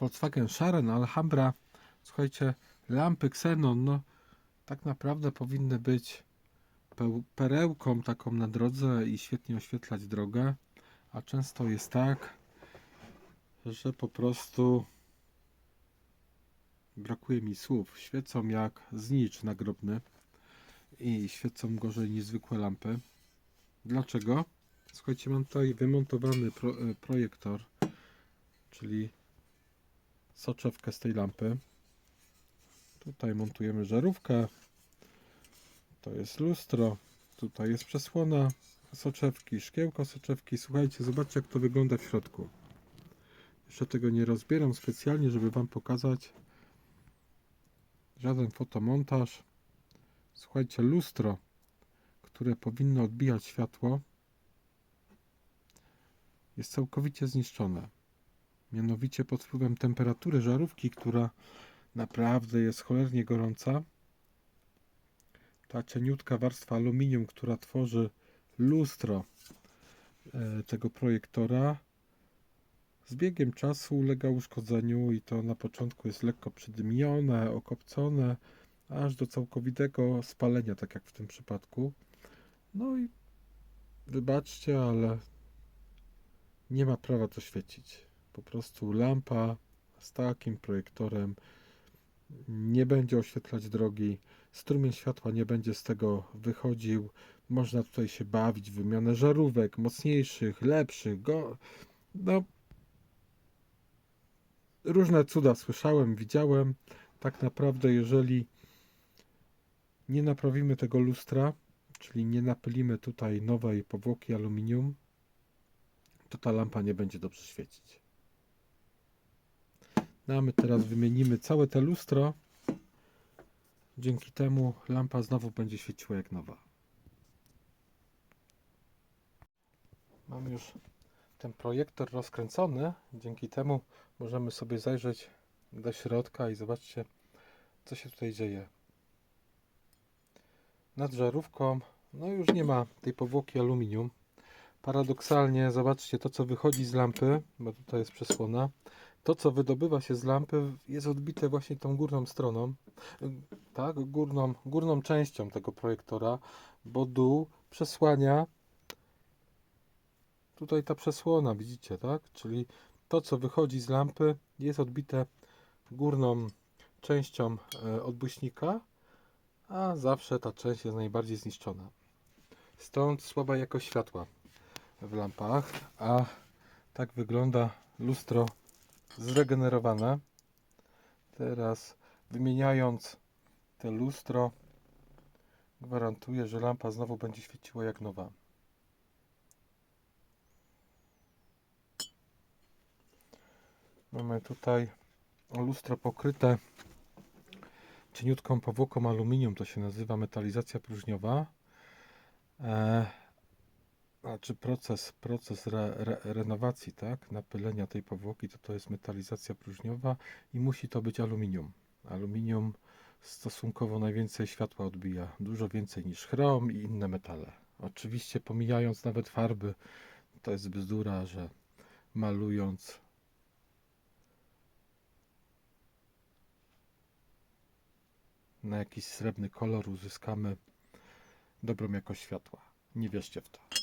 Volkswagen Sharon Alhambra. Słuchajcie, lampy Xenon, no tak naprawdę powinny być perełką taką na drodze i świetnie oświetlać drogę, a często jest tak, że po prostu brakuje mi słów. Świecą jak znicz nagrobny i świecą gorzej niż zwykłe lampy. Dlaczego? Słuchajcie, mam tutaj wymontowany pro, e, projektor, czyli soczewkę z tej lampy. Tutaj montujemy żarówkę. To jest lustro. Tutaj jest przesłona soczewki, szkiełko soczewki. Słuchajcie, zobaczcie jak to wygląda w środku. Jeszcze tego nie rozbieram specjalnie, żeby Wam pokazać. Żaden fotomontaż. Słuchajcie, lustro, które powinno odbijać światło, jest całkowicie zniszczone. Mianowicie pod wpływem temperatury żarówki, która naprawdę jest cholernie gorąca. Ta cieniutka warstwa aluminium, która tworzy lustro e, tego projektora, z biegiem czasu ulega uszkodzeniu i to na początku jest lekko przydymione, okopcone, aż do całkowitego spalenia, tak jak w tym przypadku. No i wybaczcie, ale nie ma prawa to świecić. Po prostu lampa z takim projektorem nie będzie oświetlać drogi, strumień światła nie będzie z tego wychodził. Można tutaj się bawić w wymianę żarówek, mocniejszych, lepszych, go... no różne cuda słyszałem, widziałem. Tak naprawdę, jeżeli nie naprawimy tego lustra, czyli nie napylimy tutaj nowej powłoki aluminium, to ta lampa nie będzie dobrze świecić. No a my teraz wymienimy całe te lustro. Dzięki temu lampa znowu będzie świeciła jak nowa. Mamy już ten projektor rozkręcony. Dzięki temu możemy sobie zajrzeć do środka i zobaczcie, co się tutaj dzieje. Nad żarówką, no już nie ma tej powłoki aluminium. Paradoksalnie, zobaczcie, to co wychodzi z lampy, bo tutaj jest przesłona, to co wydobywa się z lampy jest odbite właśnie tą górną stroną, tak, górną, górną częścią tego projektora, bo dół przesłania tutaj ta przesłona, widzicie, tak? Czyli to, co wychodzi z lampy, jest odbite górną częścią e, odbłyśnika, a zawsze ta część jest najbardziej zniszczona. Stąd słaba jakość światła w lampach, a tak wygląda lustro zregenerowane. Teraz wymieniając te lustro, gwarantuję, że lampa znowu będzie świeciła jak nowa. Mamy tutaj lustro pokryte cieniutką powłoką aluminium, to się nazywa metalizacja próżniowa. E, znaczy proces, proces re, re, renowacji, tak, napylenia tej powłoki, to to jest metalizacja próżniowa i musi to być aluminium. Aluminium stosunkowo najwięcej światła odbija, dużo więcej niż chrom i inne metale. Oczywiście pomijając nawet farby, to jest bzdura, że malując na jakiś srebrny kolor uzyskamy dobrą jakość światła. Nie wierzcie w to.